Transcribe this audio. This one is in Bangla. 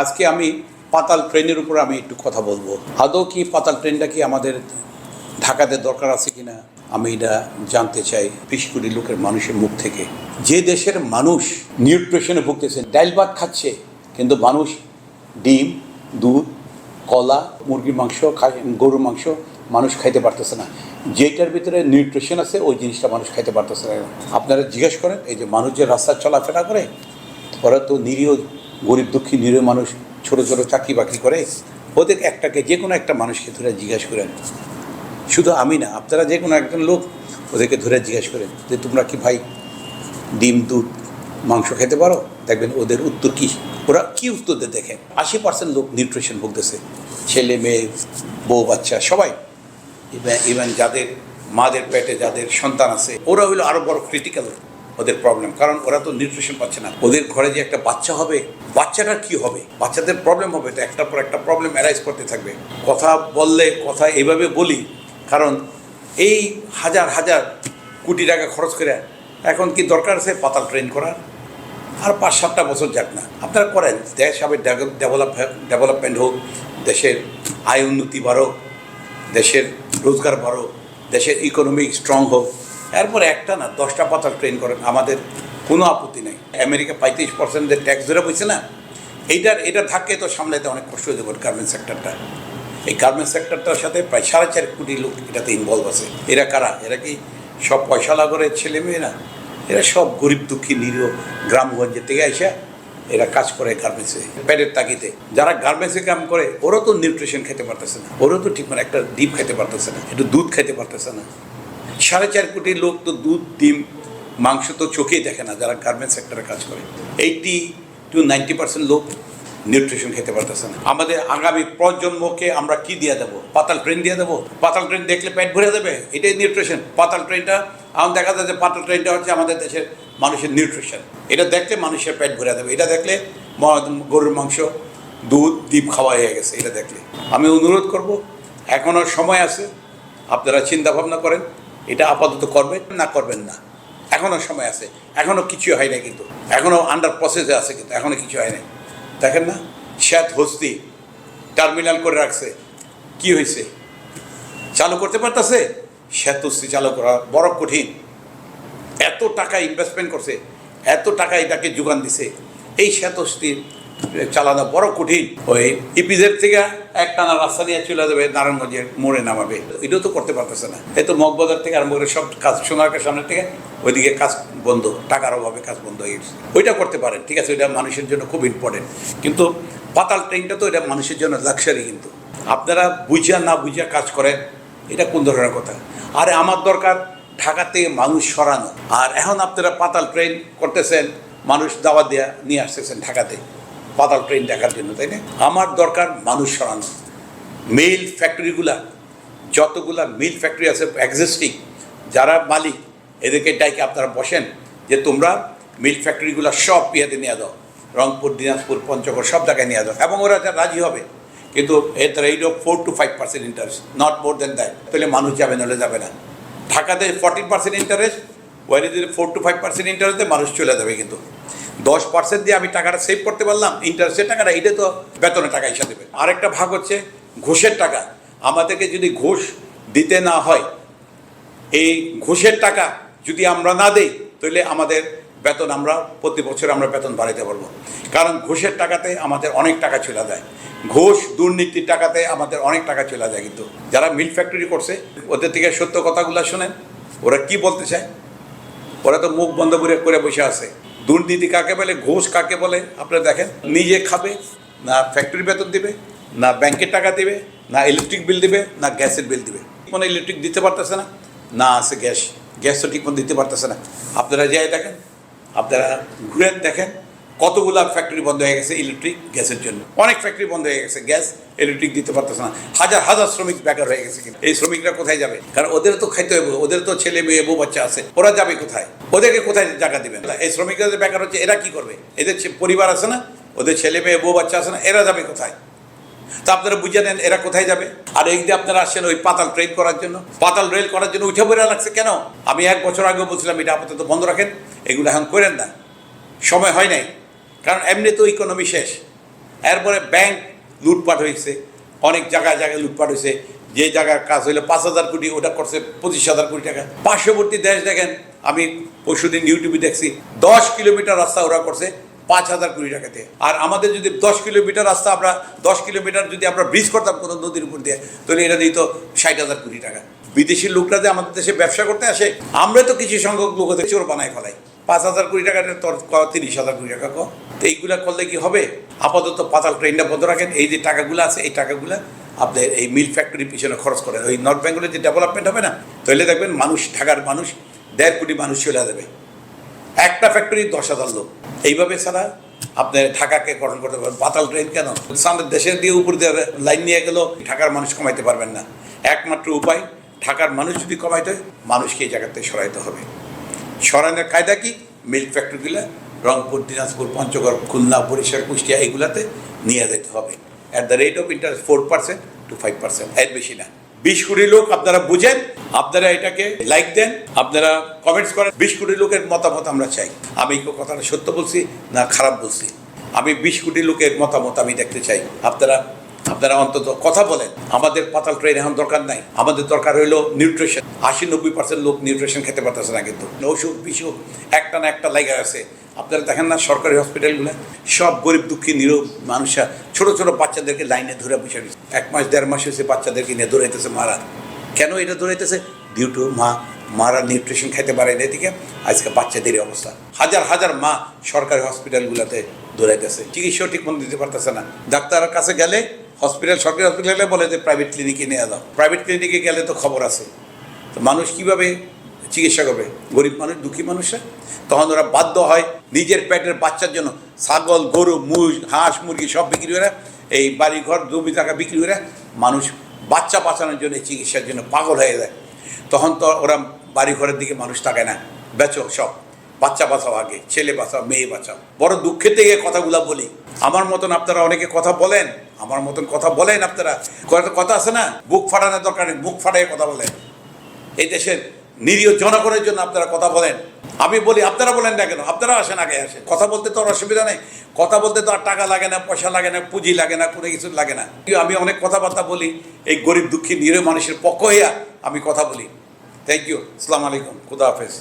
আজকে আমি পাতাল ট্রেনের উপর আমি একটু কথা বলব। আদৌ কি পাতাল ট্রেনটা কি আমাদের ঢাকাতে দরকার আছে কিনা? আমি এটা জানতে চাই বিশ কোটি লোকের মানুষের মুখ থেকে। যে দেশের মানুষ নিউট্রিশনে ভুগতেছে, ডাইল ভাত খাচ্ছে, কিন্তু মানুষ ডিম, দুধ, কলা, মুরগির মাংস গরুর মাংস মানুষ খাইতে পারতেছে না। যেটার ভিতরে নিউট্রিশন আছে, ওই জিনিসটা মানুষ খাইতে পারতেছে না। আপনারা জিজ্ঞেস করেন, এই যে মানুষ যে রাস্তায় চলাফেরা করে, ওরা তো নিরীহ গরিব দুঃখী নিরীহ মানুষ ছোট ছোট চাকরি বাকরি করে, ওদের একটাকে যে কোনো একটা মানুষকে ধরে জিজ্ঞেস করেন। শুধু আমি না, আপনারা যে কোনো একজন লোক ওদেরকে ধরে জিজ্ঞেস করেন যে, তোমরা কি ভাই ডিম, দুধ, মাংস খেতে পারো? দেখবেন ওদের উত্তর কি? ওরা কি উত্তর দেয় দেখেন আশি পার্সেন্ট লোক নিউট্রিশন ভুগতেছে। ছেলে, মেয়ে, বউ, বাচ্চা, সবাই। ইভেন যাদের মাদের পেটে যাদের সন্তান আছে, ওরা হইল আরও বড় ক্রিটিক্যাল ওদের প্রবলেম কারণ ওরা তো নিউট্রিশন পাচ্ছে না। ওদের ঘরে যে একটা বাচ্চা হবে, বাচ্চাটার কি হবে? বাচ্চাদের প্রবলেম হবে তো একটার পর একটা প্রবলেম অ্যারাইজ করতে থাকবে। কথা বললে, কথা এইভাবে বলি, কারণ এই হাজার হাজার কোটি টাকা খরচ করে এখন কি দরকার আছে পাতাল ট্রেন করার? আর পাঁচ, সাতটা বছর যাক না। আপনারা করেন, দেশ হবে ডেভেলপ ডেভেলপমেন্ট হোক, দেশের আয় উন্নতি বাড়ুক, দেশের রোজগার বাড়ুক, দেশের ইকোনমি স্ট্রং হোক। এরপরে একটা না, দশটা পাতাল ট্রেন করেন। আমাদের কোনো আপত্তি নেই। আমেরিকা পঁয়ত্রিশ পার্সেন্টের ট্যাক্স ধরে বলছে না, এইটার, এটা ধাক্কে তো সামলাইতে অনেক কষ্ট হয়ে যাবে গার্মেন্টস সেক্টরটা এই গার্মেন্টস সেক্টরটার সাথে প্রায় সাড়ে চার কোটি লোক এটাতে ইনভলভ আছে। এরা কারা? এরা কি সব পয়সা লাগরের ছেলে মেয়েরা এরা সব গরিব দুঃখী নিরীহ গ্রামগঞ্জের থেকে এসে এরা কাজ করে গার্মেন্টসে প্যাডের তাগিতে যারা গার্মেন্টসে কাম করে, ওরা তো নিউট্রিশন খেতে পারতেছে না। ওরা তো ঠিক মানে একটা ডিম খেতে পারতেছে না। একটু দুধ খেতে পারতেছে না। সাড়ে চার কোটি লোক তো দুধ, ডিম, মাংস তো চোখেই দেখে না যারা গার্মেন্টস সেক্টরে কাজ করে। এইটি টু নাইনটি পার্সেন্ট লোক নিউট্রিশন খেতে পারতেছে না। আমাদের আগামী প্রজন্মকে আমরা কি দিয়ে দেবো? পাতাল ট্রেন দিয়ে দেবো? পাতাল ট্রেন দেখলে পেট ভরে দেবে এটাই নিউট্রিশন পাতাল ট্রেনটা আমার দেখা যায় যে পাতাল ট্রেনটা হচ্ছে আমাদের দেশের মানুষের নিউট্রিশন এটা দেখলে মানুষের পেট ভরে দেবে এটা দেখলে গরুর মাংস, দুধ, ডিম খাওয়া হয়ে গেছে। এটা দেখলে। আমি অনুরোধ করব এখনও সময় আছে, আপনারা চিন্তা ভাবনা করেন। এটা আপাতত করবেন না করবেন না। এখনও সময় আছে। এখনও কিছু হয় না কিন্তু। এখনও আন্ডার প্রসেসে আছে কিন্তু। এখনও কিছু হয় নাই। দেখেন না? শ্যাত হস্তি টার্মিনাল করে রাখছে। কি হয়েছে চালু করতে পারতেছে? শ্যাত হস্তি চালু করা বড় কঠিন। এত টাকা ইনভেস্টমেন্ট করছে। এত টাকা এটাকে যোগান দিছে। এই শ্বেতস্থির চালানো বড় কঠিন। ওই ইপিজের থেকে এক টানা রাস্তা নিয়ে চলে যাবে, নারায়ণগঞ্জের মোড়ে নামাবে। এটাও তো করতে পারতেছে না। এই তো মগবাজার থেকে আরম্ভ করে সব কাজ সোনারকের সামনে থেকে ওইদিকে কাজ বন্ধ, টাকার অভাবে কাজ বন্ধ হয়ে গেছে। ওইটা করতে পারেন, ঠিক আছে, ওইটা মানুষের জন্য খুব ইম্পর্টেন্ট কিন্তু পাতাল ট্রেনটা তো এটা মানুষের জন্য লাক্সারি কিন্তু। আপনারা বুঝিয়া না বুঝিয়া কাজ করেন, এটা কোন ধরনের কথা? আরে আমার দরকার ঢাকা থেকে মানুষ সরানো। আর এখন আপনারা পাতাল ট্রেন করতেছেন, মানুষ দাওয়া দেয়া নিয়ে আসতেছেন ঢাকাতে। পাতাল ট্রেন দেখার জন্য, তাই না? আমার দরকার মানুষ সরানো। মিল ফ্যাক্টরিগুলা, যতগুলা মিল ফ্যাক্টরি আছে এক্সিস্টিং যারা মালিক, এদেরকে ডাইকে আপনারা বসেন যে তোমরা মিল ফ্যাক্টরিগুলো সব ইয়েতে নিয়ে দাও, রংপুর, দিনাজপুর, পঞ্চগড়, সব জায়গায় নিয়ে দাও, এবং ওরা যা রাজি হবে। কিন্তু at the rate of four to five percent interest not more than that তাহলে মানুষ যাবে নাহলে যাবে না। ঢাকাতে ফর্টিন পার্সেন্ট ইন্টারেস্ট ওয়াইরে যদি ফোর টু ফাইভ পার্সেন্ট ইন্টারেস্টে মানুষ চলে যাবে কিন্তু। দশ পার্সেন্ট দিয়ে আমি টাকাটা সেভ করতে পারলাম ইন্টারেস্টের টাকাটা এটা তো বেতনের টাকা হিসাবে দেবে। আরেকটা ভাগ হচ্ছে ঘুষের টাকা। আমাদেরকে যদি ঘুষ দিতে না হয়, এই ঘুষের টাকা যদি আমরা না দেই, তাহলে আমাদের বেতন আমরা প্রতি বছর আমরা বেতন বাড়াইতে পারব। কারণ ঘুষের টাকাতে আমাদের অনেক টাকা চলে যায়। ঘুষ দুর্নীতির টাকাতে আমাদের অনেক টাকা চলে যায় কিন্তু। যারা মিল ফ্যাক্টরি করছে, ওদের থেকে সত্য কথাগুলো শোনেন। ওরা কি বলতে চায়? ওরা তো মুখ বন্ধ করে বসে আছে। দুর্নীতি কাকে বলে, ঘোষ কাকে বলে, আপনারা দেখেন, নিজে খাবে, না ফ্যাক্টরি বেতন দিবে, না ব্যাংকের টাকা দিবে, না ইলেকট্রিক বিল দিবে, না গ্যাসের বিল দিবে। কোনো ইলেকট্রিক দিতে পারতেছে না না আছে গ্যাস গ্যাস তো ঠিক মতো দিতে পারতেছে না। আপনারা যাই দেখেন, আপনারা ঘুরে দেখেন কতগুলা ফ্যাক্টরি বন্ধ হয়ে গেছে ইলেকট্রিক গ্যাসের জন্য? অনেক ফ্যাক্টরি বন্ধ হয়ে গেছে গ্যাস ইলেকট্রিক দিতে পারতেছে না। হাজার হাজার শ্রমিক বেকার হয়ে গেছে এই শ্রমিকরা কোথায় যাবে? কারণ ওদের তো খাইতে হবে, ওদের তো ছেলে মেয়ে, বউ বাচ্চা আছে, ওরা যাবে কোথায়? ওদেরকে কোথায় জায়গা দিবেন? এই শ্রমিকরা যে বেকার হচ্ছে, এরা কি করবে? এদের পরিবার আছে না? ওদের ছেলে মেয়ে, বউ বাচ্চা আছে না? এরা যাবে কোথায়? তা আপনারা বুঝে নেন, এরা কোথায় যাবে? আর এই যে আপনারা আসছেন ওই পাতাল ট্রেন করার জন্য, পাতাল রেল করার জন্য উঠে পড়ে লাগছে কেন? আমি এক বছর আগে বলছিলাম, এটা আপাতত বন্ধ রাখেন। এগুলো এখন করেন না। সময় হয় নাই। কারণ এমনি তো ইকোনমি শেষ। এরপরে ব্যাংক লুটপাট হয়েছে, অনেক জায়গায় জায়গায় লুটপাট হয়েছে। যে জায়গার কাজ হইল পাঁচ হাজার কোটি, ওটা করছে পঁচিশ হাজার কোটি টাকা। পার্শ্ববর্তী দেশ দেখেন, আমি পরশুদিন ইউটিউবে দেখছি, দশ কিলোমিটার রাস্তা ওরা করছে পাঁচ হাজার কোটি টাকাতে। আর আমাদের যদি দশ কিলোমিটার রাস্তা আমরা, দশ কিলোমিটার যদি আমরা ব্রিজ করতাম কোনো নদীর উপর দিয়ে, তাহলে এটা দিত ষাট হাজার কোটি টাকা। বিদেশি লোকরা যে আমাদের দেশে ব্যবসা করতে আসে, আমরা তো কিছু সংখ্যক লোক ওদের চোর বানায় ফেলাই পাঁচ হাজার কোটি টাকাটা তোর তিরিশ হাজার কোটি টাকা ক তো এইগুলা করলে কি হবে? আপাতত পাতাল ট্রেনটা বন্ধ রাখেন। এই যে টাকাগুলো আছে, এই টাকাগুলো আপনার এই মিল ফ্যাক্টরির পিছনে খরচ করেন। ওই নর্থ বেঙ্গলের যে ডেভেলপমেন্ট হবে না, তাহলে দেখবেন মানুষ, ঢাকার মানুষ, দেড় কোটি মানুষ চলে যাবে। একটা ফ্যাক্টরি দশ হাজার লোক। এইভাবে ছাড়া আপনার ঢাকাকে গঠন করতে পারবেন। পাতাল ট্রেন কেন? আমাদের দেশের দিয়ে উপর দিয়ে লাইন নিয়ে গেলেও ঢাকার মানুষ কমাইতে পারবেন না। একমাত্র উপায়, ঢাকার মানুষ যদি কমাইতে হয়, মানুষকে এই জায়গাতে সরাইতে হবে। সরানোর কায়দা কি? মিল্ক ফ্যাক্টরিগুলো, রংপুর, দিনাজপুর, পঞ্চগড়, খুলনা, বরিশাল, কুষ্টিয়া, এইগুলাতে নিয়ে যেতে হবে। At the rate of interest four percent to five percent এর বেশি না। বিশ কোটি লোক আপনারা বুঝেন, আপনারা এটাকে লাইক দেন, আপনারা কমেন্টস করেন, বিশ কোটি লোকের মতামত আমরা চাই। আমি কথাটা সত্য বলছি না খারাপ বলছি? আমি বিশ কোটি লোকের মতামত আমি দেখতে চাই। আপনারা আপনারা অন্তত কথা বলেন। আমাদের পাতাল ট্রেন এখন দরকার নাই। আমাদের দরকার হইল নিউট্রিশন আশি নব্বই পার্সেন্ট লোক নিউট্রিশন খেতে পারতেছে না কিন্তু। অসুখ বিসুখ একটা না একটা লাইগা আছে। আপনারা দেখেন না সরকারি হসপিটালগুলো? সব গরিব দুঃখী নিরব মানুষরা, ছোট ছোট বাচ্চাদেরকে লাইনে ধরে বসে। এক মাস, দেড় মাস হয়েছে বাচ্চাদেরকে নিয়ে দৌড়াইতেছে মারা। কেন এটা দৌড়াইতেছে? ডিউ টু মা, মারা নিউট্রিশন খেতে পারে না এদিকে। আজকে বাচ্চাদের অবস্থা। হাজার হাজার মা সরকারি হসপিটালগুলোতে দৌড়াইতেছে। চিকিৎসা ঠিক মতো দিতে পারতেছে না। ডাক্তারের কাছে গেলে, হসপিটাল, সরকারি হসপিটালে বলে যে প্রাইভেট ক্লিনিকে নিয়ে যাও। প্রাইভেট ক্লিনিকে গেলে তো খবর আছে। তো মানুষ কীভাবে চিকিৎসা করবে? গরিব মানুষ, দুঃখী মানুষরা? তখন ওরা বাধ্য হয় নিজের পেটের বাচ্চার জন্য ছাগল, গরু, মুষ, হাঁস, মুরগি সব বিক্রি করে এই বাড়ি ঘর জমি টাকা বিক্রি করে মানুষ বাচ্চা বাঁচানোর জন্য চিকিৎসার জন্য পাগল হয়ে যায়। তখন তো ওরা বাড়ি ঘরের দিকে মানুষ তাকায় না। বেচো সব। বাচ্চা বাঁচাও আগে, ছেলে বাঁচাও, মেয়ে বাঁচাও। বড় দুঃখের থেকে কথাগুলা বলি। আমার মতন আপনারা অনেকে কথা বলেন, আমার মতন কথা বলেন আপনারা। কথা আছে না? বুক ফাটানোর দরকার নেই, বুক ফাটাই কথা বলেন। এই দেশের নিরীহ জনগণের জন্য আপনারা কথা বলেন। আমি বলি, আপনারা বলেন না কেন? আপনারা আসেন, আগে আসেন। কথা বলতে তো আর অসুবিধা নেই। কথা বলতে তো আর টাকা লাগে না, পয়সা লাগে না, পুঁজি লাগে না, কোনো কিছু লাগে না। আমি অনেক কথাবার্তা বলি, এই গরিব দুঃখী, নিরীহ মানুষের পক্ষ হইয়া আমি কথা বলি। থ্যাংক ইউ আসসালামু আলাইকুম খুদা হাফেজ